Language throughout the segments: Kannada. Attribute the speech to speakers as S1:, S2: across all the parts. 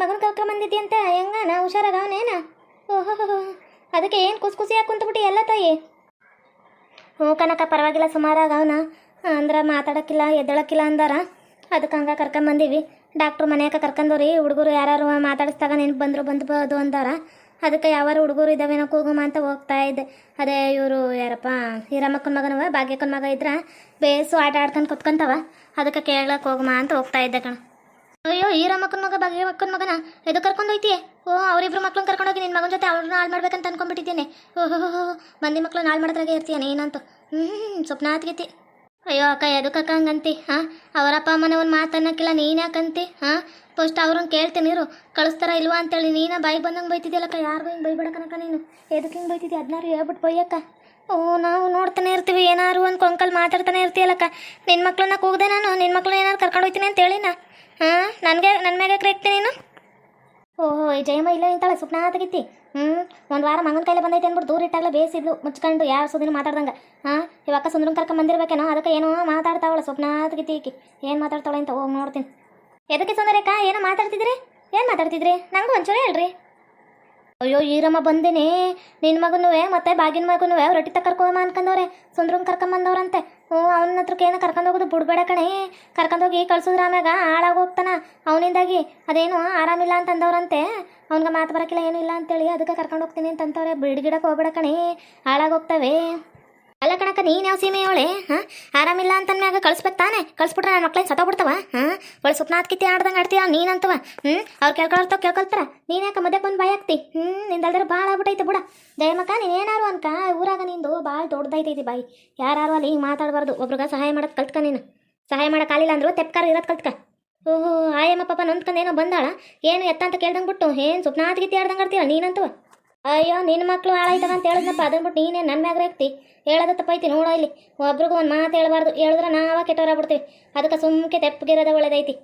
S1: ಮಗನ ಕರ್ಕೊಂಬಂದಿದ್ಯಂತೆ ಹೆಂಗ? ನಾ ಹುಷಾರಾಗ ಓಹೋ ಅದಕ್ಕೆ ಏನು ಕುಸ್ ಕುಸಿಯಾಗಿ ಕುಂತ್ಬಿಟ್ಟು ಎಲ್ಲ ತಾಯಿ? ಹ್ಞೂ ಕನಕ, ಪರವಾಗಿಲ್ಲ ಸುಮಾರಾಗ ಅವನ ಅಂದ್ರೆ ಮಾತಾಡೋಕ್ಕಿಲ್ಲ, ಎದ್ದಳಕ್ಕಿಲ್ಲ ಅಂದಾರ. ಅದಕ್ಕೆ ಹಂಗೆ ಕರ್ಕೊಂಬಂದೀವಿ ಡಾಕ್ಟ್ರು ಮನ್ಯಾಗ ಕರ್ಕೊಂಡವ್ರಿ ಹುಡುಗರು ಯಾರು ಮಾತಾಡಿಸ್ದಾಗ ನೆನಪು ಬಂದರು ಬಂದ್ಬೋದು ಅಂದಾರ. ಅದಕ್ಕೆ ಯಾವಾರು ಹುಡುಗರು ಇದ್ದಾವೇನೋ ಕೂಗುಮ ಅಂತ ಹೋಗ್ತಾ ಇದ್ದೆ. ಅದೇ ಇವರು ಯಾರಪ್ಪ ಹೀರಮ್ಮಕ್ಕನ ಮಗನವ, ಭಾಗ್ಯಕ್ಕನ ಮಗ ಇದ್ರ. ಬೇಸು ಆಟ ಆಡ್ಕೊಂಡು ಕುತ್ಕೊಂತವ. ಅದಕ್ಕೆ ಕೇಳಕ್ಕೆ ಹೋಗುಮ ಅಂತ ಹೋಗ್ತಾ ಇದ್ದೆ ಕಣ. ಅಯ್ಯೋ ಈರಮ್ಮಕ್ಕನ ಮಗ ಭಾಗ್ಯಕ್ಕನ ಮಗನ? ಎದು ಕರ್ಕೊಂಡು ಹೋಯ್ತಿ ಓ, ಅವರಿಬ್ರು ಮಕ್ಳನ್ನ ಕರ್ಕೊಂಡೋಗಿ ನಿನ್ನ ಮಗನ ಜೊತೆ ಅವ್ರನ್ನ ಹಾಳು ಮಾಡ್ಬೇಕಂತ ಅನ್ಕೊಂಡ್ಬಿಟ್ಟಿದ್ದೇನೆ. ಓಹೋ ಮಂದಿ ಮಕ್ಳನ್ನ ಹಾಳು ಮಾಡಿದ್ರಾಗೆ ಇರ್ತೀಯ ನೀನಂತೂ? ಹ್ಞೂ ಸ್ವಪ್ನ ಆತ್ಗೈತಿ. ಅಯ್ಯೋ, ಅಕ್ಕ ಎದಕ್ಕಕ್ಕ ಹಂಗಂತಿ, ಹಾಂ? ಅವರಪ್ಪ ಅಮ್ಮನ ಒಂದು ಮಾತನ್ನಕ್ಕಿಲ್ಲ ನೀನು ಯಾಕಂತಿ, ಹಾಂ? ಫಸ್ಟ್ ಅವ್ರನ್ನ ಕೇಳ್ತೀನಿ ಇರು. ಕಳಿಸ್ತಾರ ಇಲ್ವಾ ಅಂತೇಳಿ ನೀನ ಬಾಯಿ ಬಂದಂಗೆ ಬೈತಿದ್ಯಲ್ಲಕ್ಕ ಯಾರಿಗೂ ಹಿಂಗೆ ಬೈಬೇಡಕ್ಕನಕ್ಕ ನೀನು. ಎದಕ್ಕೆ ಹಿಂಗೆ ಬೈತಿದ್ದೆ ಅದನ್ನಾರು ಹೇಳ್ಬಿಟ್ಟು ಬೈಯಕ್ಕ ಓ, ನಾವು ನೋಡ್ತಾನೆ ಇರ್ತೀವಿ, ಏನಾರು ಒಂದು ಕೊಂಕಲ್ ಮಾತಾಡ್ತಾನೆ ಇರ್ತೀಯಲ್ಲಕ್ಕ ನಿನ್ನ ಮಕ್ಳನ್ನ ಕೂಗ್ದೆ ನಾನು ನಿನ್ನ ಮಕ್ಳು ಏನಾರು ಕರ್ಕೊಂಡು ಅಂತ ಹೇಳಿನ ಹಾಂ ನನಗೆ ನನ್ನ ಮ್ಯಾಗ ಕ್ರೇಕ್ತೀನಿ ನೀನು? ಓಹೋ, ಈ ಜಯಮ್ಮ ಇಲ್ಲ ನಿಂತಾಳೆ, ಸುಪ್ನ ತೆಗಿತಿ ಹ್ಞೂ ಒಂದು ವಾರ ಮಂಗನ್ ಕೈಲಿ ಬಂದೈತೆ ಅಂದ್ಬಿಟ್ಟು ದೂರ ಇಟ್ಟಾಗಲೇ ಬೇಸಿದ್ಲು, ಮುಚ್ಕೊಂಡು ಯಾವ ಸುದಿನ ಮಾತಾಡ್ದಂಗೆ. ಹಾಂ ಇವಾಗ ಸುಂದ್ರನ್ ಕರ್ಕ ಬಂದಿರ್ಬೇಕೇನೋ, ಅದಕ್ಕೆ ಏನೋ ಮಾತಾಡ್ತಾವಳ ಸ್ವಪ್ನ ತೆಗಿತಿ ಈಕಿ. ಏನು ಮಾತಾಡ್ತಾಳೆ ಅಂತ ಹೋಗಿ ನೋಡ್ತೀನಿ. ಎದಕ್ಕೆ ಸುಂದರಕ್ಕ ಏನೋ ಮಾತಾಡ್ತಿದ್ರಿ? ಏನು ಮಾತಾಡ್ತಿದ್ರಿ? ನಂಗೂ ಒಂಚೂರು ಹೇಳ್ರಿ ಅಯ್ಯೋ, ಈರಮ್ಮ ಬಂದೇನೆ. ನಿನ್ನ ಮಗನೂ ಮತ್ತೆ ಬಾಗಿನ ಮಗನೂ ರೊಟ್ಟಿ ತಕ್ಕರ್ಕೋಮ ಅನ್ಕೊಂಡವ್ರೆ ಸುಂದ್ರನ್ ಕರ್ಕೊಂಬಂದವ್ರಂತೆ ಹ್ಞೂ, ಅವನ ಹತ್ರಕ್ಕೆ ಏನೋ ಕರ್ಕೊಂಡು ಹೋಗೋದು ಬಿಡ್ಬೇಡ ಕಣೆ. ಕರ್ಕೊಂಡೋಗಿ ಕಳ್ಸಿದ್ರ ಆಮ್ಯಾಗ ಹಾಳಾಗೋಗ್ತಾನ ಅವನಿಂದಾಗಿ ಅದೇನು ಆರಾಮಿಲ್ಲ ಅಂತ ಅಂದವ್ರಂತೆ ಅವ್ನಿಗೆ ಮಾತು ಬರಕಿಲ್ಲ, ಏನೂ ಇಲ್ಲ ಅಂತೇಳಿ ಅದಕ್ಕೆ ಕರ್ಕೊಂಡು ಹೋಗ್ತೀನಿ ಅಂತಂತವ್ರೆ. ಬಿಡ್ಗಿಡಕ್ಕೆ ಹೋಗ್ಬೇಡ ಕಣೆ. ಹಾಳಾಗಿ ಹೋಗ್ತವೆ. ಅಲ್ಲ ಕಣಕ ನೀನು ಯಾವ ಸೀಮೆ ಅವಳೆ? ಹಾಂ? ಆರಾಮಿಲ್ಲ ಅಂತ ಮ್ಯಾಗ ಕಳಿಸ್ಬೇಕು ತಾನೆ? ಕಳ್ಸ್ಬಿಟ್ರೆ ನನ್ನ ಮಕ್ಳೇನು ಸತ್ತೋಗ್ಬಿಡ್ತಾವ? ಹಾಂ? ಒಳ್ಳೆ ಸ್ವಪ್ನ ಕಿತ್ತಿ ಆಡ್ದಂಗೆ ಆಡ್ತೀಯ ನೀನಂತವ ಹ್ಞೂ ಅವ್ರು ಕೇಳ್ಕೊಳ್ತಾವ ಕೇಳ್ಕೊಳ್ತಾರ? ನೀನು ಯಾಕೆ ಮಧ್ಯಕ್ಕೆ ಬಂದು ಬಾಯ್ ಹ್ಮ್? ಹ್ಞೂ ನಿಂದಲ್ದ್ರೆ ಭಾಳ ಆಗ್ಬಿಟ್ಟೈತೆ ಬಿಡ. ನೀನ್ ಏನಾರು ಅನ್ಕ? ಊರಾಗ ನಿಂದು ಭಾಳ ದೊಡ್ಡದೈತೈತಿ ಬಾಯಿ. ಯಾರು ಅಲ್ಲಿ ಹಿಂಗೆ ಮಾತಾಡಬಾರ್ದು. ಒಬ್ರಿಗೆ ಸಹಾಯ ಮಾಡೋದು ಕಲ್ತ್ಕ ನೀನು. ಸಹಾಯ ಮಾಡೋಕ್ಕಾಲಿಲ್ಲ ಅಂದ್ರು ತೆಪ್ಕಾರ ಇರೋದು ಕಲ್ತ್ಕ. ಓಹೋ ಆಯಮ್ಮ ಪಾಪ ನೊಂದ್ಕೊಂಡೇನೋ ಬಂದಾಳ. ಏನು ಎತ್ತ ಅಂತ ಕೇಳ್ದಂಗೆ ಬಿಟ್ಟು? ಏನು ಸ್ವಪ್ನ ಗಿತ್ತಿ ಆಡ್ದಂಗೆ ಆಡ್ತೀಯ ನೀನಂತವ? ಅಯ್ಯೋ, ನಿನ್ನ ಮಕ್ಳು ಹಾಳಾಯ್ತವ ಅಂತ ಹೇಳಿದ್ನಪ್ಪ. ಅದನ್ಬಿಟ್ಟು ನೀನೇ ನನ್ನ ಮ್ಯಾಗ ರೇಗ್ತಿ. ಹೇಳೋದ ತಪ್ಪೈತಿ ನೋಡ ಇಲ್ಲಿ. ಒಬ್ರಿಗೂ ಒಂದು ಮಾತು ಹೇಳಬಾರ್ದು. ಹೇಳಿದ್ರೆ ನಾವ ಕೆಟ್ಟವರಾಗ್ಬಿಡ್ತೀವಿ ಅದಕ್ಕೆ ಸುಮ್ಕೆ ತೆಪ್ಪಗಿರೋದ ಒಳ್ಳೇದೈತಿ.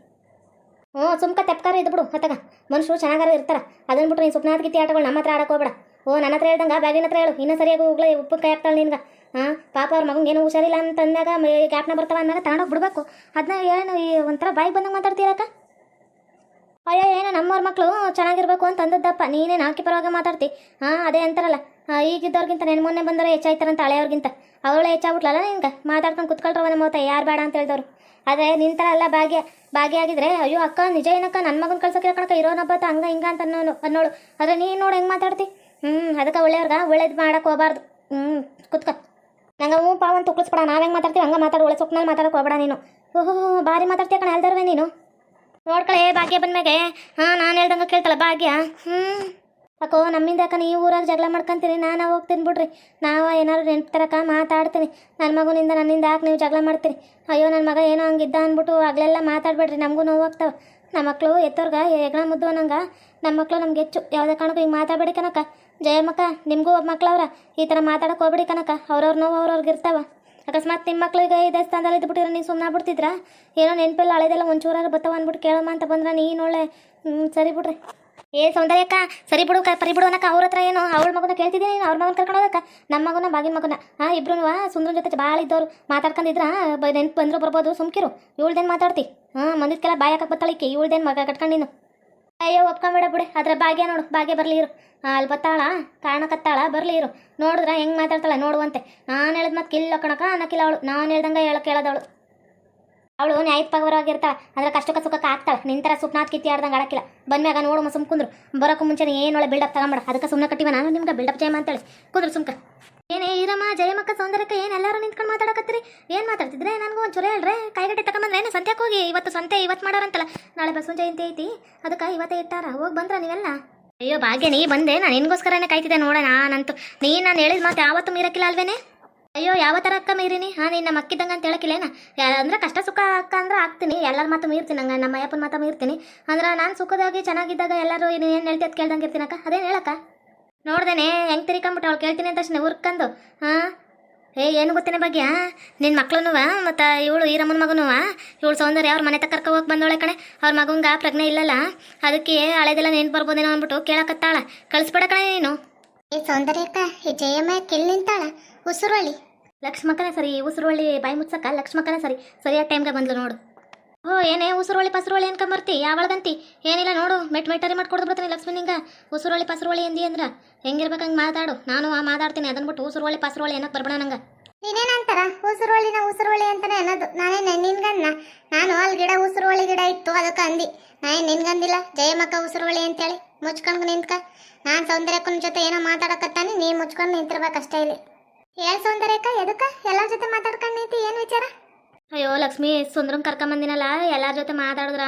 S1: ಹ್ಞೂ, ಸುಮ್ಕ ತೆಪ್ಕಾರ ಇದ್ಬಿಡು. ಬಿಡು ಹೊತ್ತಗ ಮನುಷ್ಯರು ಚೆನ್ನಾಗಾರ ಇರ್ತಾರ. ಅದನ್ನ ಬಿಟ್ಟು ನೀನು ಸುಪ್ನಾತ್ ಗಿತ್ತಿ ಆಟಗಳು ನಮ್ಮ ಹತ್ರ ಆಡಕ್ಕೆ ಓ, ನನ್ನ ಹತ್ರ ಹೇಳ್ದಂಗ, ಬ್ಯಾಗಿನ ಹತ್ರ ಹೇಳು. ಇನ್ನೂ ಸರಿಯಾಗಿ ಹೋಗ್ಲೇ ಉಪ್ಪು ಕೈ ಹಾಕ್ತಾಳೆ ನಿನ್ಗೆ. ಹಾಂ, ಪಾಪ ಅವ್ರ ಮಗಂಗೆ ಏನು ಹುಷಾರಿಲ್ಲ ಅಂತ ಅಂದಾಗ ಗ್ಯಾಪ್ನ ಬರ್ತಾವ ಅಂದಾಗ ತಗೊಂಡೋಗಿ ಬಿಡ್ಬೇಕು. ಅದನ್ನ ಏನು ಈ ಒಂಥರ ಬಾಯಿ ಬಂದಂಗೆ ಮಾತಾಡ್ತೀರಕ್ಕ ಅಯ್ಯೋ, ಏನೋ ನಮ್ಮವ್ರ ಮಕ್ಕಳು ಚೆನ್ನಾಗಿರ್ಬೇಕು ಅಂತ ಅಂದದ್ದಪ್ಪ. ನೀನೇ ನಾಕಿ ಪರವಾಗಿ ಮಾತಾಡ್ತಿ. ಹಾಂ, ಅದೇ ಅಂತಾರಲ್ಲ. ಈಗಿದ್ದವ್ರಿಗಿಂತ ನೆನ್ ಮೊನ್ನೆ ಬಂದರೆ ಹೆಚ್ಚಾಯ್ತಾರಂತ ಹಳೆಯವ್ರಿಗಿಂತ. ಅವಳೇ ಹೆಚ್ಚಾಗ್ಬಿಟ್ಲಲ್ಲ ನಿನ್ಗೆ? ಮಾತಾಡ್ಕೊಂಡು ಕುತ್ಕೊಳ್ರವ ನಮ್ಮ ಮೋತ ಯಾರು ಬೇಡ ಅಂತ ಹೇಳಿದವರು. ಆದರೆ ನಿಂತರ ಅಲ್ಲ ಭಾಗ್ಯ ಭಾಗ್ಯ ಆಗಿದ್ರೆ ಅಯ್ಯೋ, ಅಕ್ಕ, ನಿಜ ಏನಕ್ಕ? ನನ್ನ ಮಗನ ಕಳ್ಸೋಕೆ ಕಣಕ ಇರೋನಬ್ಬತ್ತ ಹಂಗ ಹಿಂಗ ಅಂತ ಅನ್ನೋನು ಅನ್ನೋಳು. ಆದರೆ ನೀನು ನೋಡಿ ಹೆಂಗೆ ಮಾತಾಡ್ತಿ? ಹ್ಞೂ ಅದಕ್ಕೆ ಒಳ್ಳೆಯವ್ರಿಗೆ ಒಳ್ಳೇದು ಮಾಡಕ್ಕೆ ಹೋಗಬಾರ್ದು. ಹ್ಞೂ ಕುತ್ಕ. ನಂಗೆ ಹ್ಞೂ ಪಾವನ್ ತುಕ್ಳಿಸ್ಬೇಡ ನಾವು ಹೆಂಗೆ ಮಾತಾಡ್ತೀವಿ ಹಂಗೆ ಮಾತಾಡು. ಒಳ್ಳೆ ಸೊಪ್ಪಿನಲ್ಲಿ ಮಾತಾಡಕ್ಕೆ ಹೋಗಬೇಡ ನೀನು. ಓಹೋ, ಭಾರಿ ಮಾತಾಡ್ತೀಯ ಕಣ. ಅಲ್ದರ್ವೆ ನೀನು. ನೋಡ್ಕಳೆ, ಭಾಗ್ಯ ಬಂದ್ಮ್ಯಾಗೆ ಹಾಂ, ನಾನು ಹೇಳ್ದಂಗೆ ಕೇಳ್ತಲ್ಲ ಭಾಗ್ಯ. ಹ್ಞೂ ಅಕ್ಕೋ ನಮ್ಮಿಂದ ಅಕ್ಕ ನೀವು ಊರಾಗ ಜಗಳ ಮಾಡ್ಕೊಂತೀರಿ, ನಾನು ಹೋಗ್ತೀನಿ ಬಿಡ್ರಿ ನಾವು ಏನಾದ್ರು ನೆನ್ಪು ತರಕ ಮಾತಾಡ್ತೀನಿ. ನನ್ನ ಮಗನಿಂದ ನನ್ನಿಂದ ಯಾಕೆ ನೀವು ಜಗಳ ಮಾಡ್ತೀರಿ? ಅಯ್ಯೋ ನನ್ನ ಮಗ ಏನೋ ಹಂಗಿದ್ದ ಅಂದ್ಬಿಟ್ಟು ಅಗ್ಲೆಲ್ಲ ಮಾತಾಡ್ಬೇಡ್ರಿ, ನಮಗೂ ನೋವು ಆಗ್ತಾವೆ ನಮ್ಮ ಮಕ್ಕಳು ಎತ್ತೋರ್ಗ ಹೆಗ್ಣ ಮುದ್ದು ಅನ್ನಂಗ. ನಮ್ಮ ಮಕ್ಕಳು ನಮ್ಗೆ ಹೆಚ್ಚು. ಯಾವುದೇ ಕಾರಣಕ್ಕೂ ಹಿಂಗೆ ಮಾತಾಡಬೇಡಿ ಕನಕ. ಜಯಮ್ಮಕ್ಕ, ನಿಮಗೂ ಒಬ್ಬ ಮಕ್ಳವ್ರ. ಈ ಥರ ಮಾತಾಡಕ್ಕೆ ಹೋಗ್ಬೇಡಿ ಕನಕ. ಅವ್ರವ್ರ ನೋವು ಅವ್ರವ್ರಿಗೆ ಇರ್ತಾವ. ಅಕಸ್ಮಾತ್ ನಿಮ್ಮ ಮಕ್ಳಿಗೆ ಇದೇ ಸ್ಥಾನದಲ್ಲಿ ಇದ್ಬಿಟ್ಟಿರೋ ನೀವು ಸುಮ್ಮನೆ ಬಿಡ್ತಿದ್ರಾ ಏನೋ ನೆನಪಿಲ್ಲ ಹಳೆದೆಲ್ಲ ಒಂಚೂರಾರು ಬತ್ತವ ಅಂದ್ಬಿಟ್ಟು ಕೇಳಮ್ಮ ಅಂತ ಬಂದ್ರೆ ನೀನು ಒಳ್ಳೆ ಸರಿ ಬಿಡ್ರಿ. ಏ ಸೌಂದರ್ಯಕ್ಕ ಸರಿ ಬಿಡು ಕ ಪರಿ ಬಿಡು ಅನ್ನಕ್ಕ, ಅವ್ರ ಹತ್ರ ಏನು? ಅವಳ ಮಗನ ಕೇಳ್ತಿದ್ದೀನಿ ನೀನು? ಅವ್ರ ಮಗನ ಕರ್ಕೊಂಡು ಹೋಗಕ್ಕ? ನಮ್ಮ ಮಗನ, ಬಾಗಿನ ಮಗನ. ಹಾಂ ಇಬ್ರು ಸುಂದ್ರ ಜೊತೆ ಭಾಳ ಇದ್ದವ್ರು. ಮಾತಾಡ್ಕೊಂಡಿದ್ರ ಬ ನೆನ್ಪು ಬಂದ್ರು ಬರ್ಬೋದು, ಸುಮ್ಕಿರು. ಇವಳ್ದೇನು ಮಾತಾಡ್ತಿ? ಹಾಂ ಮಂದಿದ್ಕೆಲ್ಲ ಬಾಯ್ ಹಾಕಕ್ಕೆ ಬತ್ತಾಳಿಕೆ ಇವಳ್ದೇನು ಮಗ ಕಟ್ಕೊಂಡು ನೀನು? ಅಯ್ಯೋ, ಒಪ್ಕೊಂಬಿಡ ಬಿಡು. ಅದ್ರ ಭಾಗ್ಯ ನೋಡು. ಭಾಗ್ಯ ಬರಲಿ ಇರು. ಅಲ್ಲಿ ಬತ್ತಾಳ ಕಾರಣಕತ್ತಾಳ ಬರಲಿ ಇರು. ನೋಡಿದ್ರ ಹೆಂಗೆ ಮಾತಾಡ್ತಾಳೆ ನೋಡುವಂತೆ. ನಾನು ಹೇಳಿದ್ ಮತ್ತೆ ಕಿಲ್ಲ ಕಣಕ ಅನ್ನಕ್ಕಿಲ್ಲ ಅವಳು. ನಾನು ಹೇಳ್ದಂಗೆ ಹೇಳಕ್ಕೆ ಹೇಳೋದವಳು ಅವಳು ನ್ಯಾಯಪರವಾಗಿರ್ತಾಳೆ ಅಂದ್ರೆ ಕಷ್ಟಕ್ಕೆ ಸುಖಕ್ಕೆ ಆಗ್ತಾಳೆ. ನಿಂತರ ಸುಪ್ನಾಥ್ ಕಿತ್ತಿ ಆಡ್ದಂಗೆ ಆಡಕ್ಕಿಲ್ಲ. ಬಂದ್ಮ್ಯಾಗ ನೋಡು ಸುಮ್ ಕುಂದ್ರು. ಬರೋಕ್ಕೂ ಮುಂಚೆ ಏನೊಳ ಬಿಲ್ಡಪ್ ತಗೊಂಬೇಡ. ಅದಕ್ಕೆ ಸುಮ್ಮನೆ ಕಟ್ಟಿವ ನಾನು ನಿಮ್ಗೆ ಬಿಲ್ಡಪ್ ಜಯ ಅಂತೇಳಿ. ಕುಂದ್ರು ಸುಮ್ಕ. ಏನೇ ಇರಮ್ಮ ಜಯಮಕ್ಕ ಸೌಂದರ್ಯಕ್ಕೆ ಏನು ಎಲ್ಲರೂ ನಿಂತ್ಕೊಂಡು ಮಾತಾಡಕತ್ತೀರಿ? ಏನು ಮಾತಾಡ್ತಿದ್ರೆ ನನಗೂ ಒಂಚೂರು ಹೇಳ್ರೆ. ಕೈಗಟ್ಟಿ ತಗೊಂಬಂದ್ರೆ ಏನು ಸಂತೆ ಹೋಗಿ? ಇವತ್ತು ಸಂತೆ ಇವತ್ತು ಮಾಡೋರಂತಲ್ಲ. ನಾಳೆ ಬಸವನ ಜಯಂತಿ ಐತಿ. ಅದಕ್ಕೆ ಇವತ್ತೇ ಇಟ್ಟಾರ. ಹೋಗಿ ಬಂದ್ರ ನೀವೆಲ್ಲ? ಅಯ್ಯೋ ಭಾಗ್ಯ, ನೀ ಬಂದೆ. ನಾನು ನಿನ್ಗೋಸ್ಕರನೇ ಕಾಯ್ತಿದ್ದೆ ನೋಡೋಣ ನಾನಂತೂ. ನೀನು ನಾನು ಹೇಳಿದ ಮಾತು ಯಾವತ್ತೂ ಮೀರಕ್ಕಿಲ್ಲ ಅಲ್ವೇನೆ? ಅಯ್ಯೋ, ಯಾವ ಥರ ಅಕ್ಕ ಮೀರಿನಿ ಹಾಂ, ನೀನು ನಮ್ಮ ಅಕ್ಕಿದ್ದಂಗೆ ಅಂತ ಹೇಳಕ್ಕಿಲ್ಲೇನ? ಅಂದ್ರೆ ಕಷ್ಟ ಸುಖ ಅಕ್ಕ ಅಂದ್ರೆ ಆಗ್ತೀನಿ. ಎಲ್ಲರ ಮಾತು ಮೀರ್ತೀನಿ ನಂಗೆ, ನಮ್ಮ ಅಯ್ಯಪ್ಪನ ಮಾತು ಮೀರ್ತೀನಿ. ಅಂದ್ರೆ ನಾನು ಸುಖದಾಗಿ ಚೆನ್ನಾಗಿದ್ದಾಗ ಎಲ್ಲರೂ ಏನು ಏನು ಹೇಳ್ತಿ ಅದು ಕೇಳ್ದಂಗೆ ಇರ್ತೀನಕ್ಕ? ಅದೇನು ಹೇಳಕ್ಕ? ನೋಡ್ದೇನೆ, ಹೆಂಗೆ ತಿರ್ಕೊಂಬಿಟ್ಟು ಅವ್ಳು ಕೇಳ್ತೀನಿ ಅಂತ ತಕ್ಷಣ ಉರ್ಕಂದು ಹಾಂ? ಏ, ಏನು ಗೊತ್ತಿನ ಬಗ್ಗೆ ನಿನ್ನ ಮಕ್ಳು ಮತ್ತು ಇವಳು ಈರಮ್ಮನ ಮಗನೂ ಇವಳು ಸೌಂದರ್ಯ ಅವ್ರ ಮನೆ ತಕ್ಕ ಹೋಗಿ ಬಂದವಳೆ ಕಣೆ. ಅವ್ರ ಮಗಂಗೆ ಪ್ರಜ್ಞೆ ಇಲ್ಲಲ್ಲ? ಅದಕ್ಕೆ ಹಳೆದೆಲ್ಲ ನೆನ್ಪು ಬರ್ಬೋದೇನೋ ಅಂದ್ಬಿಟ್ಟು ಕೇಳಕತ್ತಾಳ. ಕಳಿಸ್ಬೇಡ ಕಣೆ ನೀನು.
S2: ಈ ಸೌಂದರ್ಯಕ್ಕ, ಈ ಜಯಮ್ಮ ಕೆಲ್ ನಿಂತಾಳ? ಉಸುರೊಳ್ಳಿ
S1: ಲಕ್ಷ್ಮಕ್ಕನ ಸರಿ, ಉಸಿರುವಳ್ಳಿ ಬಾಯಿ ಮುಚ್ಚಕ್ಕ ಲಕ್ಷ್ಮಕ್ಕನ ಸರಿ, ಸರಿಯಾದ ಟೈಮ್ಗೆ ಬಂದ್ಲು ನೋಡು. ಓ, ಏನೇ ಉಸುರುವಳಿ ಪಸರುವಳಿ ಅನ್ಕೊಂಬರ್ತಿ ಯಾವಳದಂತಿ ಏನಿಲ್ಲ ನೋಡು, ಮೆಟ್ ಮೆಟ್ಟರಿ ಮಾಡ್ಕೊಡ್ದು ಬರ್ತೀನಿ ಲಕ್ಷ್ಮಿ ನಿಂಗ ಉಸುರುವಳಿ ಪಸರುವಳಿ ಎಂದಿ ಅಂದ್ರ. ಹೆಂಗಿರ್ಬೇಕಂಗೆ ಮಾತಾಡು. ನಾನು ಆ ಮಾತಾಡ್ತೀನಿ. ಅದನ್ ಬಿಟ್ಟು ಉಸುರುವಳಿ ಪಸರುವಳಿ ಏನಕ್ಕೆ ಬರ್ಬೇಡ ನಂಗೆ.
S2: ನೀನೇನಂತಾರ ಉಸುರುವಳಿನ ಉಸುರುವಳಿ ಅಂತಾನೆ ಅನ್ನೋದು. ನಾನೇ ನಿನ್ಗನ್ನ ನಾನು ಅಲ್ಲಿ ಗಿಡ ಉಸುರುವಳಿ ಗಿಡ ಇತ್ತು, ಅದಕ್ಕೆ ಅಂದಿ. ನಾನೇ ನಿನ್ಗಂದಿಲ್ಲ ಜಯಮಕ್ಕ ಉಸುರುವಳಿ ಅಂತೇಳಿ. ಮುಚ್ಕೊಂಡು ನಿಂತ್ಕ. ನಾನು ಸೌಂದರ್ಯಕ್ಕನ ಜೊತೆ ಏನೋ ಮಾತಾಡಕತ್ತಾನೆ. ನೀ ಮುಚ್ಕೊಂಡು ನಿಂತಿರ್ಬೇಕಷ್ಟೇ ಇಲ್ಲಿ. ಹೇಳ ಸೌಂದರ್ಯಕ್ಕ, ಎದಕ್ಕ? ಎಲ್ಲರ ಜೊತೆ ಮಾತಾಡ್ಕೊಂಡು ನಿಂತಿ, ಏನು ವಿಚಾರ?
S1: ಅಯ್ಯೋ ಲಕ್ಷ್ಮಿ ಸುಂದ್ರಂ ಕರ್ಕೊಂಬಂದಿನಲ್ಲ, ಎಲ್ಲಾರ ಜೊತೆ ಮಾತಾಡಿದ್ರ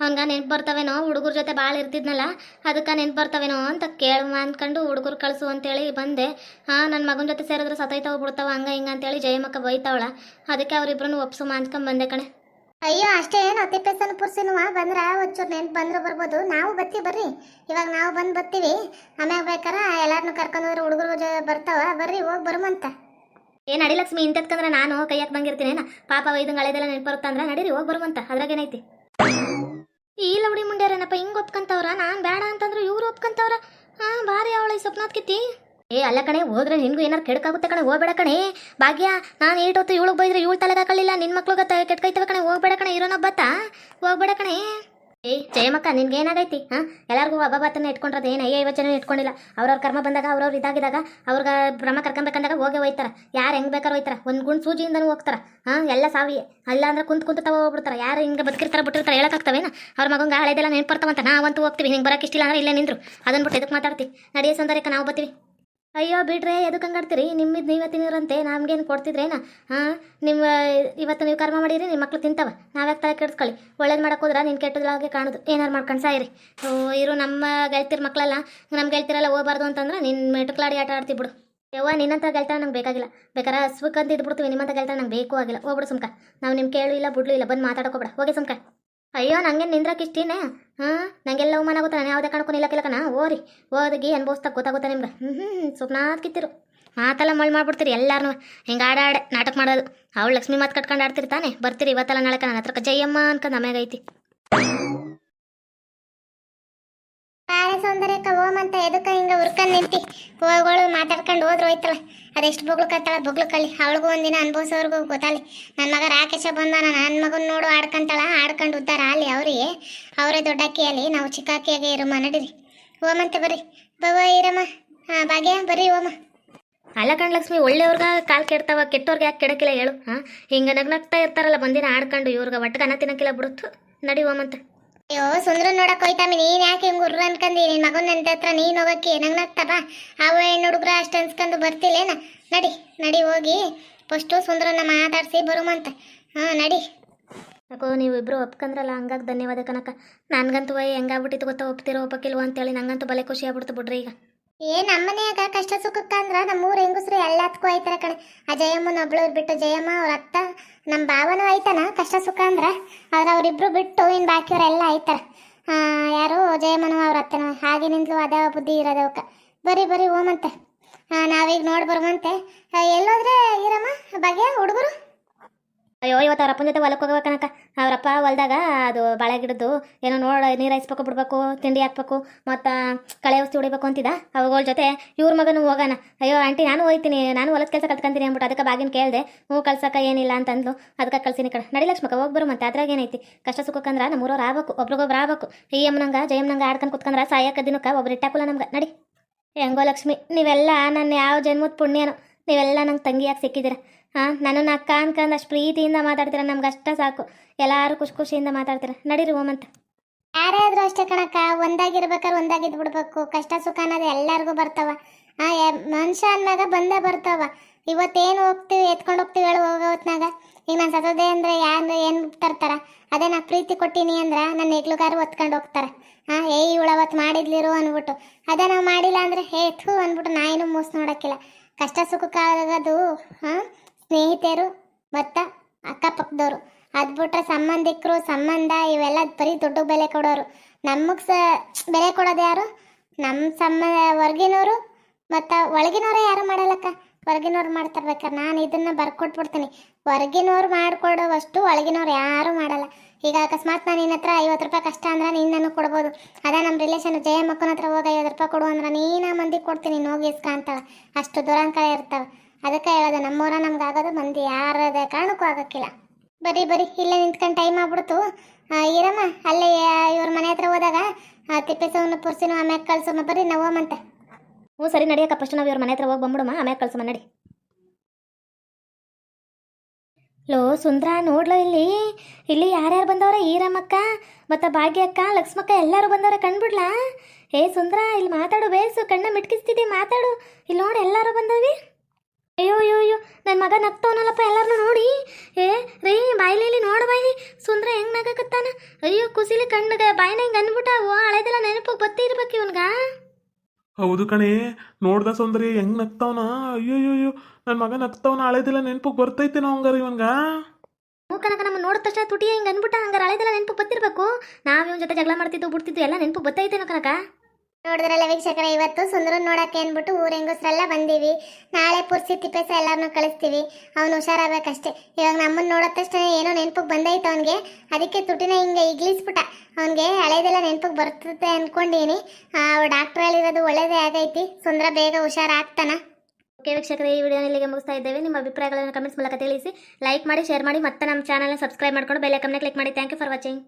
S1: ಅವನ್ಗ ನೆನ್ಪು ಬರ್ತಾವೇನೋ? ಹುಡುಗರ ಜೊತೆ ಭಾಳ ಇರ್ತಿದ್ನಲ್ಲ, ಅದಕ್ಕೆ ನೆನ್ಪು ಬರ್ತಾವೇನೋ ಅಂತ ಕೇಳುವ ಅಂದ್ಕೊಂಡು ಹುಡುಗರು ಕಳಿಸು ಅಂತೇಳಿ ಬಂದೆ. ಹಾಂ ನನ್ನ ಮಗನ ಜೊತೆ ಸೇರಿದ್ರೆ ಸತೈತಾವ ಬಿಡ್ತಾವ ಹಂಗ ಹಿಂಗ ಅಂತೇಳಿ ಜಯಮಕ್ಕ ಬೈತಾವಳ. ಅದಕ್ಕೆ ಅವ್ರಿಬ್ರು ಒಪ್ಸು ಮಾಂಚ್ಕೊಂಡ್ ಬಂದೆ ಕಣೆ.
S2: ಅಯ್ಯೋ ಅಷ್ಟೇ ಏನು ಅತಿ ಪೇಸನ್ ಪುರ್ಸಿನುವ ಬಂದ್ರ, ಒಂಚೂರು ನೆನ್ಪು ಬಂದ್ರೆ ಬರ್ಬೋದು. ನಾವು ಬತ್ತಿ ಬರ್ರಿ, ಇವಾಗ ನಾವು ಬಂದು ಬರ್ತೀವಿ ಆಮ್ಯಾಗ ಬೇಕಾರ ಎಲ್ಲಾರನ್ನೂ ಕರ್ಕೊಂಡು ಹೋದ್ರೆ ಹುಡುಗರು ಬರ್ತಾವ, ಬರ್ರಿ, ಹೋಗಿ ಬರುಮಂತ.
S1: ಏ ನಡಿ ಲಕ್ಷ್ಮಿ ಇಂತದ್ಕಂದ್ರೆ ನಾನು ಕೈಯಕ್ ಬಂದಿರ್ತೀನಿ ಪಾಪ ವೈದಂಗ ಹಳೆದೆಲ್ಲ ನೆನ್ಪು ಅಂದ್ರೆ ನಡೀರಿ, ಹೋಗಿ ಬರುವಂತ, ಅದ್ರಾಗೇನೈತಿ? ಈ ಲವಡಿ ಮುಂಡ್ಯಾರೇನಪ್ಪ, ಹಿಂಗ್ ಒಪ್ಕಂತವ್ರ? ನಾನ್ ಬೇಡ ಅಂತಂದ್ರೆ ಇವ್ರು ಒಪ್ಕಂತವ್ರ? ಹಾ, ಬಾರಿ ಅವಳ ಈ ಸ್ವಪ್ನಾಥ್ ಕಿತ್ತಿ. ಏ, ಅಲ್ಲ ಕಣೆ, ಹೋದ್ರೆ ನಿನ್ಗೂ ಏನಾರು ಕೆಡ್ಕಾಗುತ್ತೆ ಕಣೆ, ಹೋಗ್ಬೇಡ ಕಣೆ. ಭಾಗ್ಯ, ನಾನು ಏಟೊತ್ತು ಇವಳಿಗೆ ಬೈದ್ರೆ ಇವಳು ತಲೆಗಾಕಳಿಲ್ಲ ನಿನ್ ನಿನ್ನ ಕೈ ಕೆಟ್ಕೈತವೆ ಕಣೆ, ಹೋಗ್ಬೇಡ ಕಣೆ ಇರೋನ ಬತ್ತಾ ಹೋಗ್ಬೇಡ ಕಣೆ. ಏ ಜಯಮಕ್ಕ ನಿನ್ಗೆ ಏನಾಗೈತಿ, ಹಾ? ಎಲ್ಲರಿಗೂ ಹಬ್ಬ ಬಾತನ್ನ ಇಟ್ಕೊಂಡ್ರದ ಏನು? ಅಯ್ಯ ಐವತ್ತು ಜನ ಇಟ್ಕೊಂಡಿಲ್ಲ. ಅವ್ರವ್ರ ಕರ್ಮ ಬಂದಾಗ, ಅವ್ರವ್ರು ಇದಾಗಿದಾಗ ಅವ್ರಿಗೆ ಭ್ರಮ ಕರ್ಕೊಂಬೇಕಂದಾಗ ಹೋಗೇ ಹೋಯ್ತಾರ. ಯಾರು ಹೆಂಗ್ ಬೇಕಾರ ಹೋಯ್ತಾರ. ಒಂದು ಗುಂಡ್ ಸೂಜಿಯಿಂದನೂ ಹೋಗ್ತಾರ, ಹಾ? ಎಲ್ಲ ಸಾವಿ. ಅಲ್ಲ ಅಂದ್ರೆ ಕುಂತ್ ಕುಂತ ತವ ಹೋಗ್ಬಿಡ್ತಾರ. ಯಾರು ಹಿಂಗೆ ಬದುಕಿರ್ತಾರ, ಬಿಟ್ಟಿರ್ತಾರ ಹೇಳಕ್ಕಾಗ್ತವೇನ ಅವ್ರ ಮಗಂಗೆ ಹಳೆದೆಲ್ಲ ನೆನ್ಪರ್ತಾವಂತ ನಾವಂತೂ ಹೋಗ್ತೀವಿ. ಹಿಂಗೆ ಬರಕ್ಕೆ ಇಷ್ಟಿಲ್ಲ ಅಂದ್ರೆ ಇಲ್ಲೇ ನಿಂದ್ರು. ಅದನ್ನ ಬಿಟ್ಟು ಎದಕ್ಕೆ ಮಾತಾಡ್ತಿ? ನಡೆಯೋ ಸೌಂದರ್ಯಕ್ಕೆ, ನಾವು ಬರ್ತೀವಿ ಅಯ್ಯೋ ಬಿಡ್ರೆ ಎದಕ್ಕೆ ಹಂಗಾಡ್ತೀರಿ ನಿಮ್ಮಿದ್ದು ನೀವೇ ತಿನ್ನಿರಂತೆ ನಮ್ಗೇನು ಕೊಡ್ತಿದ್ರೇನ? ಹಾಂ? ನಿಮ್ಮ, ಇವತ್ತು ನೀವು ಕರ್ಮ ಮಾಡಿರಿ ನಿಮ್ಮ ಮಕ್ಳು ತಿಂತಾವ. ನಾವ್ಯಾಕೆ ತಲೆ ಕೆಡಿಸ್ಕೊಳ್ಳಿ. ಒಳ್ಳೇದು ಮಾಡಕ್ಕೆ ಹೋದ್ರೆ ನೀನು ಕೆಟ್ಟದಾಗೆ ಕಾಣೋದು. ಏನಾರು ಮಾಡ್ಕೊಂಡು ಸಾಯಿರಿ. ಓ, ಇರು, ನಮ್ಮ ಗೆಳ್ತಿರ ಮಕ್ಕಳೆಲ್ಲ ನಮ್ಮ ಗೆಳ್ತಿರೆಲ್ಲ ಹೋಗ್ಬಾರ್ದು ಅಂತಂದ್ರೆ ನಿನ್ನ ಮೆಟುಕ್ಲಾಡಿ ಆಟ ಆಡ್ತಿ ಬಿಡು. ಯವ್ವ ನಿನ್ನಂಥ ಗೆಳ್ತಾರ ನಂಗೆ ಬೇಕಾಗಿಲ್ಲ. ಬೇಕಾರೆ ಅಂತ ಇದ್ಬಿಡ್ತೀವಿ ನಿಮ್ಮಂಥ ಗೆಲ್ತಾ ನಂಗೆ ಬೇಕು ಆಗಿಲ್ಲ. ಹೋಗ್ಬಿಡು ಸುಮ್ಕ. ನಾವು ನಿಮ್ಮ ಕೇಳು ಇಲ್ಲ, ಬಿಡ್ಲು ಇಲ್ಲ, ಬಂದು ಮಾತಾಡ್ಕೊಬೇಡ. ಹೋಗಿ ಸುಮ್ಕ. ಅಯ್ಯೋ ನಂಗೆ ನಿಂದ್ರಕ್ಕೆ ಇಷ್ಟೇನೆ? ಹಾಂ, ನಂಗೆಲ್ಲ ಅವಮಾನ ನಾನು ಯಾವುದೇ ಕಾರಣಕ್ಕೂ ನಿಲ್ಲಕ್ಕಿಲ್ಲಕನ ಓರಿ ಓದಗಿ ಅನ್ಭವಿಸ್ತಾ ಗೊತ್ತಾಗುತ್ತೆ ನಿಮ್ಗೆ. ಹ್ಞೂ ಹ್ಞೂ ಸುಪ್ನಾತ್ ಕಿತ್ತಿರು. ಮಾತೆಲ್ಲ ಮಳ್ ಮಾಡ್ಬಿಡ್ತೀರಿ ಎಲ್ಲಾರು ಹಿಂಗೆ ಆಡ ಆಡ, ನಾಟಕ ಮಾಡೋದು ಅವಳು ಲಕ್ಷ್ಮಿ ಮಾತು ಕಟ್ಕೊಂಡು ಆಡ್ತೀರಿ ತಾನೇ ಬರ್ತೀರಿ ಇವತ್ತಲ್ಲ ನಾಳೆ ನನ್ನ ಹತ್ರಕ್ಕೆ. ಜಯಮ್ಮ ಅನ್ಕೊಂಡು ನಮಗೆ ಐತಿ
S2: ಓಮ್ ಅಂತ ಎದಕ್ಕ ಹಿಂಗ ಉರ್ಕೊಂಡ್ ನಿಂತಿ ಹೋಗಳು ಮಾತಾಡ್ಕೊಂಡು ಹೋದ್ರು ಹೋಯ್ತಲ್ಲ. ಅದೆಷ್ಟು ಬೊಗ್ಳು ಕತ್ತಾಳ ಬೊಗ್ಳು ಕಳಿ ಅವಳಿಗೂ ಒಂದಿನ ಅನುಭವಿಸೋರ್ಗೂ ಗೊತ್ತಾಲಿ ನನ್ನ ಮಗ ರಾಕೇಶ ಬಂದಾನ ನನ್ನ ಮಗನ ನೋಡು ಆಡ್ಕೊಂತಾಳ, ಆಡ್ಕೊಂಡು ಉದ್ದಾರ ಅಲ್ಲಿ ಅವ್ರಿಗೆ. ಅವರೇ ದೊಡ್ಡಕ್ಕಿಯಲ್ಲಿ ನಾವು ಚಿಕ್ಕಾಕಿಯಾಗೆ ಇರಮ್ಮ, ನಡೀರಿ. ಓಮಂತೆ ಬರ್ರಿ. ಬವ ಇರಮ್ಮ ಹಾ, ಭಾಗ್ಯ, ಬರ್ರಿ ಓಮ.
S1: ಅಲ್ಲ ಕಣ್ ಲಕ್ಷ್ಮಿ ಒಳ್ಳೆಯವ್ರಿಗೆ ಕಾಲು ಕೆಡ್ತಾವ ಕೆಟ್ಟವ್ರಿಗೆ ಯಾಕೆ ಕೆಡಕಿಲ್ಲ ಹೇಳು, ಹಾಂ? ಹಿಂಗೆ ನಗ್ನಗ್ತಾ ಇರ್ತಾರಲ್ಲ, ಬಂದಿನ ಆಡ್ಕೊಂಡು ಇವ್ರಿಗೆ ಒಟ್ಟಿಗೆ ಅನ್ನ ತಿನ್ನಕ್ಕಿಲ್ಲ ಬಿಡುತ್ತು. ನಡಿ ಹೋಮಂತ
S2: ಅಯ್ಯೋ ಸುಂದ್ರ ನೋಡಕ್ ಹೋಯ್ತಾಮಿ, ನೀನ್ ಯಾಕೆ ಹಿಂಗ್ ಉರ್ರ ಅನ್ಕಂದಿ? ನಿನ್ ಮಗನ್ ನನ್ನ ಹತ್ರ ನೀನ್ ಹೋಗಕ್ಕೆ ನಂಗ್ನಗ್ತಾ ಬಾ. ಅವ ಹೆಣ್ಣು ಹುಡುಗ್ರ ಅಷ್ಟ್ ಅನ್ಸ್ಕೊಂಡು ಬರ್ತಿಲ್ಲೇನ? ನಡಿ ನಡಿ ಹೋಗಿ. ಫಸ್ಟು ಸುಂದ್ರನ್ನ ಮಾತಾಡ್ಸಿ ಬರುಮಂತ ಹಾ, ನಡಿ.
S1: ಅಕೋ ಇಬ್ರು ಒಪ್ಕಂದ್ರಲ್ಲ, ಹಂಗಾಗಿ ಧನ್ಯವಾದ ಕನಕ ನನ್ಗಂತೂ ಹೆಂಗಾಗ್ಬಿಟ್ಟಿತ್ತು ಗೊತ್ತಾ? ಒಪ್ತಿರೋ ಅಂತ ಅಂತೇಳಿ ನಂಗಂತೂ ಬಲೆ ಖುಷಿ ಆಗ್ಬಿಡ್ತು ಬಿಡ್ರಿ ಈಗ.
S2: ಏ ನಮ್ಮನೆಯಾಗ ಕಷ್ಟ ಸುಖಕ್ಕ ಅಂದ್ರ ನಮ್ಮೂರ ಹೆಂಗಸ್ರು ಎಲ್ಲದಕ್ಕೂ ಆಯ್ತಾರ ಕಣೆ. ಆ ಜಯಮ್ಮನ ಒಬ್ಳು ಬಿಟ್ಟು ಜಯಮ್ಮ ಅವ್ರ ಅತ್ತ ನಮ್ಮ ಭಾವನೂ ಆಯ್ತಾನ ಕಷ್ಟ ಸುಖ ಅಂದ್ರ. ಅವ್ರ ಅವ್ರಿಬ್ರು ಬಿಟ್ಟು ಇನ್ ಬಾಕಿಯವರೆಲ್ಲ ಆಯ್ತಾರ ಯಾರು ಜಯಮ್ಮನು ಅವ್ರ ಅತ್ತನ ಆಗಿನಿಂದಲೂ ಅದ ಬುದ್ಧಿ ಇರೋದವಕ್ಕ. ಬರೀ ಬರೀ ಓಮಂತೆ. ನಾವೀಗ ನೋಡಿ ಬರುವಂತೆ. ಎಲ್ಲೋದ್ರೆ ಇರಮ್ಮ ಬಗೆ ಹುಡುಗರು?
S1: ಅಯ್ಯೋ, ಇವತ್ತು ಅವರಪ್ಪನ ಜೊತೆ ಹೊಲಕ್ಕೆ ಹೋಗ್ಬೇಕು ಅವರಪ್ಪ ಹೊಲ್ದಾಗ ಅದು ಬಾಳೆ ಗಿಡದ್ದು ಏನೋ ನೋಡಿ ನೀರು ಹಾಯಿಸ್ಬೇಕು, ಬಿಡ್ಬೇಕು, ತಿಂಡಿ ಹಾಕ್ಬೇಕು, ಮತ್ತು ಕಳೆ ಔಷಧಿ ಹೊಡಿಬೇಕು ಅಂತಿದ್ದ. ಅವುಗಳ ಜೊತೆ ಇವ್ರ ಮಗನು ಹೋಗೋಣ ಅಯ್ಯೋ, ಆಂಟಿ, ನಾನು ಹೋಗ್ತೀನಿ ನಾನು ಹೊಲದ ಕೆಲಸ ಕಲ್ತ್ಕೊಂತೀನಿ ಅಂದ್ಬಿಟ್ಟು ಅದಕ್ಕೆ ಬಾಗಿನ ಕೇಳಿದೆ. ಹ್ಞೂ, ಕಳ್ಸಕ್ಕೆ ಏನಿಲ್ಲ ಅಂತಂದ್ಲು. ಅದಕ್ಕೆ ಕಳ್ಸಿನಿ ಕಡೆ ನಡಿ ಲಕ್ಷ್ಮಕ್ಕ, ಹೋಗಿ ಬರು ಮತ್ತೆ. ಅದ್ರಾಗ ಏನೈತಿ? ಕಷ್ಟ ಸುಖಕ್ಕಂದ್ರೆ ನಮ್ಮ ಊರವ್ರು ಆಗ್ಬೇಕು. ಒಬ್ರಿಗೊಬ್ರು ಆಗ್ಬೇಕು. ಈ ಅಮ್ಮನಂಗ, ಜಯಮ್ಮನಂಗ ಆಡ್ಕೊಂಡು ಕುತ್ಕೊಂಡ್ರೆ ಸಾಯಕ್ಕ ದಿನಕ್ಕೆ ಒಬ್ರು ಇಟ್ಟಾಕಲ್ಲ ನಮ್ಗೆ. ನಡಿ. ಹೆಂಗೋ ಲಕ್ಷ್ಮಿ, ನೀವೆಲ್ಲ ನನ್ನ ಯಾವ ಜನ್ಮದ ಪುಣ್ಯನೋ, ನೀವೆಲ್ಲ ನಂಗೆ ತಂಗಿಯಾಗಿ ಸಿಕ್ಕಿದ್ದೀರ ಹಾಂ ನನ್ನನ್ನು ಅಕ್ಕ ಅನ್ಕಂಡು ಅಷ್ಟು ಪ್ರೀತಿಯಿಂದ ಮಾತಾಡ್ತೀರ, ನಮ್ಗೆ ಅಷ್ಟೇ ಸಾಕು. ಎಲ್ಲರೂ ಖುಷಿ ಖುಷಿಯಿಂದ ಮಾತಾಡ್ತೀರ. ನಡೀರಿ ಓಮಂತ.
S2: ಯಾರೇ ಆದ್ರೂ ಅಷ್ಟೇ ಕಣಕ್ಕ, ಒಂದಾಗಿರ್ಬೇಕಾದ್ರೆ ಒಂದಾಗಿದ್ದು ಬಿಡ್ಬೇಕು. ಕಷ್ಟ ಸುಖ ಅನ್ನೋದು ಎಲ್ಲರಿಗೂ ಬರ್ತಾವ. ಆ ಮನುಷ್ಯ ಅಂದಾಗ ಬಂದೇ ಬರ್ತಾವ. ಇವತ್ತೇನು ಹೋಗ್ತೀವಿ, ಎತ್ಕೊಂಡು ಹೋಗ್ತೀವಿ ಹೇಳು ಹೋಗೋ ಹೊತ್ನಾಗ ಈಗ ನಾನು ಸತೋದೆ ಅಂದ್ರೆ ಯಾರು ಏನು ತರ್ತಾರ? ಅದೇ ನಾ ಪ್ರೀತಿ ಕೊಟ್ಟಿನಿ ಅಂದ್ರೆ ನನ್ನ ಹೆಗ್ಲುಗಾರು ಒತ್ಕೊಂಡು ಹೋಗ್ತಾರೆ. ಹಾಂ ಏ ಇವಳವತ್ತು ಮಾಡಿದ್ಲಿರು ಅಂದ್ಬಿಟ್ಟು ಅದೇ ನಾವು ಮಾಡಿಲ್ಲ ಅಂದ್ರೆ ಹೇ ಥೂ ಅಂದ್ಬಿಟ್ಟು ನಾ ಏನು ಮೂಸ್ ನೋಡಕ್ಕಿಲ್ಲ. ಕಷ್ಟ ಸುಖಕ್ಕಾಗೋದು, ಹಾ? ಸ್ನೇಹಿತರು ಮತ್ತು ಅಕ್ಕಪಕ್ಕದವರು. ಅದು ಬಿಟ್ರೆ ಸಂಬಂಧಿಕರು, ಸಂಬಂಧ ಇವೆಲ್ಲ ಬರೀ ದುಡ್ಡು ಬೆಲೆ ಕೊಡೋರು. ನಮಗೆ ಸ ಬೆಲೆ ಕೊಡೋದು ಯಾರು? ನಮ್ಮ ಸಂಬಂಧ ಹೊರ್ಗಿನವರು ಮತ್ತು ಒಳಗಿನವರೇ ಯಾರು ಮಾಡಲ್ಲಕ್ಕ? ಹೊರಗಿನವ್ರು ಮಾಡ್ತಾರೆ ಬೇಕಾದ್ರೆ ನಾನು ಇದನ್ನು ಬರ್ಕೊಟ್ಬಿಡ್ತೀನಿ. ಹೊರಗಿನವ್ರು ಮಾಡಿಕೊಡೋವಷ್ಟು ಒಳಗಿನವ್ರು ಯಾರೂ ಮಾಡಲ್ಲ. ಈಗ ಅಕಸ್ಮಾತ್ ನಾನು ನಿನ್ನ ಹತ್ರ ಐವತ್ತು ರೂಪಾಯಿ ಕಷ್ಟ ಅಂದ್ರೆ ನೀನು ನನಗೆ ಕೊಡ್ಬೋದು. ಅದೇ ನಮ್ಮ ರಿಲೇಷನ್ ಜಯಮ್ಮಕ್ಕನ ಹತ್ರ ಹೋಗಿ ಐವತ್ತು ರೂಪಾಯಿ ಕೊಡು ಅಂದ್ರೆ ನೀನು ಮಂದಿಗೆ ಕೊಡ್ತೀನಿ. ಹೋಗಿ ಇಸ್ಕ ಅಷ್ಟು ದುರಂಕಾರ ಇರ್ತಾವೆ. ಅದಕ್ಕೆ ಹೇಳೋದು ನಮ್ಮೂರ ನಮ್ಗೆ ಆಗೋದು ಮಂದಿ ಯಾರದ ಕಾರಣಕ್ಕೂ ಆಗೋಕ್ಕಿಲ್ಲ. ಬರೀ ಬರೀ ಇಲ್ಲೇ ನಿಂತ್ಕೊಂಡು ಟೈಮ್ ಆಗ್ಬಿಡ್ತು. ಇರಮ್ಮ ಅಲ್ಲೇ ಇವ್ರ ಮನೆ ಹತ್ರ ಹೋದಾಗ ಆ, ತಿಪ್ಪೇಸವನು ಪುರ್ಸಿನೂ ಆಮ್ಯಾಗ ಕಳ್ಸಮ್ಮ ಬರೀ ನಾವು ಹೋಮಂತೆ
S1: ಹ್ಞೂ ಸರಿ ನಡಿಯಕ್ಕ ಫಸ್ಟ್ ನಾವು ಇವ್ರ ಮನೆ ಹತ್ರ ಹೋಗಿ ಬಂದ್ಬಿಡಮ್ಮ ಆಮ್ಯಾಗ ಕಳ್ಸಮ್ಮ ನಡಿ. ಲೋ ಸುಂದ್ರ ನೋಡ್ಲೋ ಇಲ್ಲಿ. ಇಲ್ಲಿ ಯಾರ್ಯಾರು ಬಂದವ್ರೆ? ಈರಮ್ಮಕ್ಕ ಮತ್ತು ಭಾಗ್ಯಕ್ಕ ಲಕ್ಷ್ಮಕ್ಕ ಎಲ್ಲರೂ ಬಂದವ್ರೆ ಕಂಡ್ಬಿಡ್ಲಾ ಏ ಸುಂದ್ರ ಇಲ್ಲಿ ಮಾತಾಡು ಬೇಸು ಕಣ್ಣ ಮಿಟ್ಕಿಸ್ತಿದ್ದೆ ಮಾತಾಡು. ಇಲ್ಲಿ ನೋಡಿ ಎಲ್ಲರೂ ಬಂದವಿ ಅಯ್ಯೋ ಅಯ್ಯೋ ಅಯ್ಯೋ ನನ್ನ ಮಗ ನಗ್ತವನಲ್ಲಪ್ಪ ಎಲ್ಲರನ್ನೂ ನೋಡಿ. ಏ ರೀ ಬಾಯ್ಲಿ ನೋಡು ಬಾಯ್ಲಿ ಸುಂದ್ರ ಹೆಂಗ್ ನಗಕತ್ತಾನ? ಅಯ್ಯೋ ಕುಸಿಲಿ ಕಣ್ಣಗೆ ಬಾಯ್ನ ಹಿಂಗೆ ಅಂದ್ಬಿಟ್ಟ? ಓ ಹಳೆದೆಲ್ಲ ನೆನಪು ಬತ್ತಿರ್ಬೇಕು ಇವನ್ಗ.
S3: ಹೌದು ಕಣೆ ನೋಡ್ದ ಸುಂದರಿ ಹೆಂಗ್ ನಗ್ತಾವನ? ಅಯ್ಯೋ ನನ್ನ ಮಗ ನಗ್ತಾವನ ಹಳೆದೆಲ್ಲ ನೆನಪು ಬರ್ತೈತೆ ಹಂಗಾರ ಇವನ್ಗ.
S1: ಹ್ಞೂ ಕನಕ ನಮ್ಮ ನೋಡಿದ ತಕ್ಷಣ ತುಟಿ ಹಿಂಗೆ ಅಂದ್ಬಿಟ್ಟ? ಹಂಗಾರೆ ಹಳೆದೆಲ್ಲ ನೆನಪು ಬತ್ತಿರ್ಬೇಕು. ನಾವು ಇವನ ಜೊತೆ ಜಗಳ ಮಾಡ್ತಿದ್ದು ಬಿಡ್ತಿದ್ದು ಎಲ್ಲ ನೆನಪು ಬತ್ತೈತೇನೋ ಕನಕ
S2: ನೋಡಿದ್ರಲ್ಲ ವೀಕ್ಷಕರ, ಇವತ್ತು ಸುಂದರ ನೋಡಕ್ಕೆ ಅಂದ್ಬಿಟ್ಟು ಊರ ಹೆಂಗಸ್ರೆಲ್ಲ ಬಂದೀವಿ. ನಾಳೆ ಪುರ್ಸಿ ತಿಪ್ಪೇಸ ಎಲ್ಲಾರನ್ನೂ ಕಳಿಸ್ತೀವಿ. ಅವ್ನು ಹುಷಾರಾಗಬೇಕಷ್ಟೇ. ಇವಾಗ ನಮ್ಮನ್ನ ನೋಡೋ ತಕ್ಷಣ ಏನೋ ನೆನಪಿಗೆ ಬಂದೈತೆ ಅವನಿಗೆ. ಅದಕ್ಕೆ ತುಟಿನ ಹಿಂಗೆ ಇಗ್ಲಿಸ್ಬಿಟ್ಟ ಅವನಿಗೆ ಹಳೇದೆಲ್ಲ ನೆನಪಿಗೆ ಬರ್ತದೆ ಅಂದ್ಕೊಂಡೀನಿ ಅವ್ರು ಡಾಕ್ಟ್ರ್ ಹೇಳಿರೋದು ಒಳ್ಳೇದೇ ಆಗೈತಿ. ಸುಂದರ ಬೇಗ ಹುಷಾರಾಗ್ತಾನ.
S1: ಓಕೆ ವೀಕ್ಷಕರೇ, ಈ ವಿಡಿಯೋನ ಇಲ್ಲಿಗೆ ಮುಗಿಸ್ತಾ ಇದ್ದೇವೆ. ನಿಮ್ಮ ಅಭಿಪ್ರಾಯಗಳನ್ನು ಕಮೆಂಟ್ಸ್ ಮೂಲಕ ತಿಳಿಸಿ. ಲೈಕ್ ಮಾಡಿ ಶೇರ್ ಮಾಡಿ, ಮತ್ತೆ ನಮ್ಮ ಚಾನಲ್ನ ಸಬ್ಸ್ಕ್ರೈಬ್ ಮಾಡ್ಕೊಂಡು ಬೆಲ್ ಐಕನ್ನ ಕ್ಲಿಕ್ ಮಾಡಿ. Thank you for watching